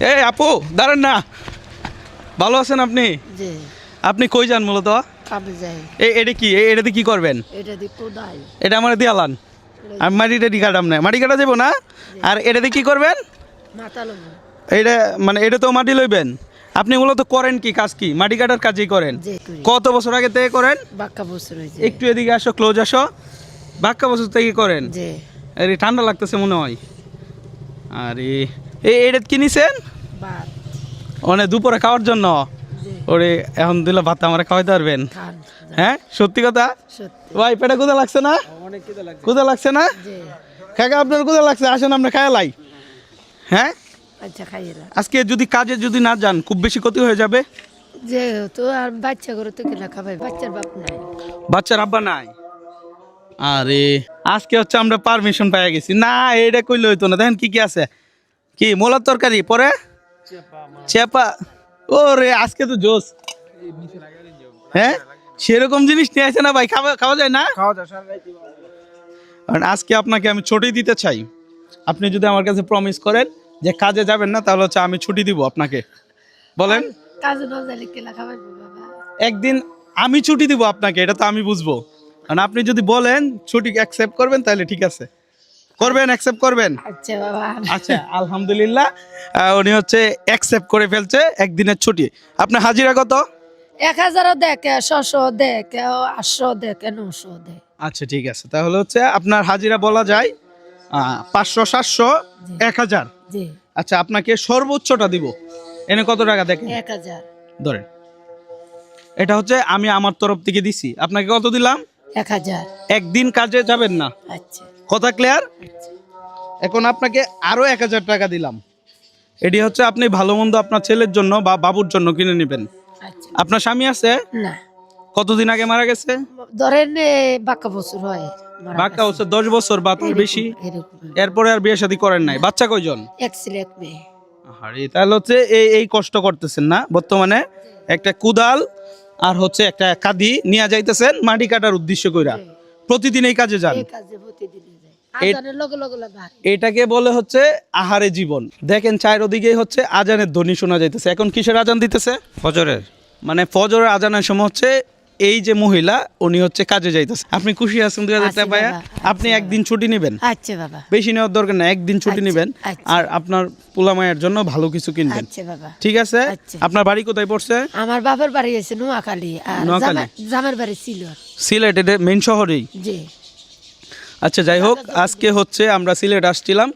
এই আপু দাঁড়ান না। ভালো আছেন আপনি? আপনি কই যান মূলত? এই এটা কি? এই- এটাতে কি করবেন? এটা দিয়ে আমার দিয়ালান। আমি মাটিটা দি কাটাম না মাটি কাটা যাব না? আর এটাতে কি করবেন? এটা মানে এটা তো মাটি লইবেন। আপনি মূলত করেন কি কাজ কি? মাটি কাটার কাজই করেন। কত বছর আগে থেকে করেন? একটু এদিকে আসো ক্লোজ আসো। বাক্কা বছর থেকে করেন। ঠান্ডা লাগতেছে মনে হয়। আরে এই এটা কি নিছেন? দুপুরে খাওয়ার জন্য? ওরে এখন দিলে ভাত আমার খাওয়াইতে পারবেন? হ্যাঁ সত্যি কথা? ভাই পেটে কোথা লাগছে না? কোথা লাগছে। না? কাকা আপনার কোথা লাগছে আসেন আমরা খায়ালাই হ্যাঁ? আচ্ছা আজকে যদি কাজে যদি না যান খুব বেশি ক্ষতি হয়ে যাবে? যে আর বাচ্চা করে তো কিনা খাবাই বাচ্চার বাপ নাই। বাচ্চার আব্বা নাই? আরে। আজকে হচ্ছে আমরা পারমিশন পেয়ে গেছি। না এটা কইলে হইতো না। দেখেন কি কি আছে? কি মোলার তরকারি? পরে? চেপা ও রে আজকে তো জোস। হ্যাঁ? সেরকম জিনিস নিয়ে আসে না ভাই। খাওয়া খাওয়া যায় না? কারণ আজকে আপনাকে আমি ছুটি দিতে চাই। আপনি যদি আমার কাছে প্রমিস করেন যে কাজে যাবেন না তাহলে হচ্ছে আমি ছুটি দিব আপনাকে। বলেন। একদিন আমি ছুটি দিব আপনাকে এটা তো আমি বুঝব। কারণ আপনি যদি বলেন ছুটি অ্যাকসেপ্ট করবেন তাহলে ঠিক আছে। করবেন অ্যাকসেপ্ট করবেন? আচ্ছা বাবা। আচ্ছা আলহামদুলিল্লাহ। উনি হচ্ছে অ্যাকসেপ্ট করে ফেলছে একদিনের ছুটি। আপনার হাজিরা কত? এক হাজারও দেখে ছশো দেখে আটশো দেখে নশো দেয় আচ্ছা ঠিক আছে। তাহলে হচ্ছে আপনার হাজিরা বলা যায় পাঁচশো সাতশো এক হাজার। জি। আচ্ছা আপনাকে সর্বোচ্চটা দিব। এনে কত টাকা দেখেন? এক হাজার। ধরেন। এটা হচ্ছে আমি আমার তরফ থেকে দিছি। আপনাকে কত দিলাম? এক হাজার। একদিন কাজে যাবেন না। আচ্ছা। কথা ক্লিয়ার এখন আপনাকে আরও এক হাজার টাকা দিলাম। এটি হচ্ছে আপনি ভালো মন্দ আপনার ছেলের জন্য বা বাবুর জন্য কিনে নেবেন। আচ্ছা। আপনার স্বামী আছে? না। কতদিন আগে মারা গেছে? ধরেন বাক্কা বছর হয় বাক্কা দশ বছর বা তার বেশি? এরপরে আর বিয়ে শাদী করেন নাই। বাচ্চা কয়জন? এক ছেলে এক মেয়ে। তাহলে হচ্ছে এই এই কষ্ট করতেছেন না। বর্তমানে একটা কুদাল আর হচ্ছে একটা কাদি নিয়ে যাইতেছেন মাটি কাটার উদ্দেশ্য কইরা। প্রতিদিন এই কাজে যান। এই কাজে প্রতিদিনে যায় আজানের লগে লগে লগে বাড়ি এটাকে বলে হচ্ছে আহারে জীবন। দেখেন চারিদিকে হচ্ছে আজানের ধ্বনি শোনা যাইতেছে। এখন কিসের আজান দিতেছে? ফজরের। মানে ফজরের আজানের সময় হচ্ছে এই যে মহিলা উনি হচ্ছে কাজে যাইতেছে। আপনি খুশি আছেন দুই হাজার টাকা? আপনি একদিন ছুটি নেবেন। আচ্ছা বাবা। বেশি নেওয়ার দরকার না একদিন ছুটি আচ্ছা, নেবেন। আচ্ছা। আর আপনার পোলামায়ের জন্য ভালো কিছু কিনবেন। ঠিক আছে। আপনার বাড়ি কোথায় পড়ছে? আমার বাবার বাড়ি আছে নোয়াখালী নোয়াখালী? জামার বাড়ি ছিল সিলেট এটা মেন শহরেই? জি। আচ্ছা যাই হোক আজকে হচ্ছে আমরা সিলেট আসছিলাম।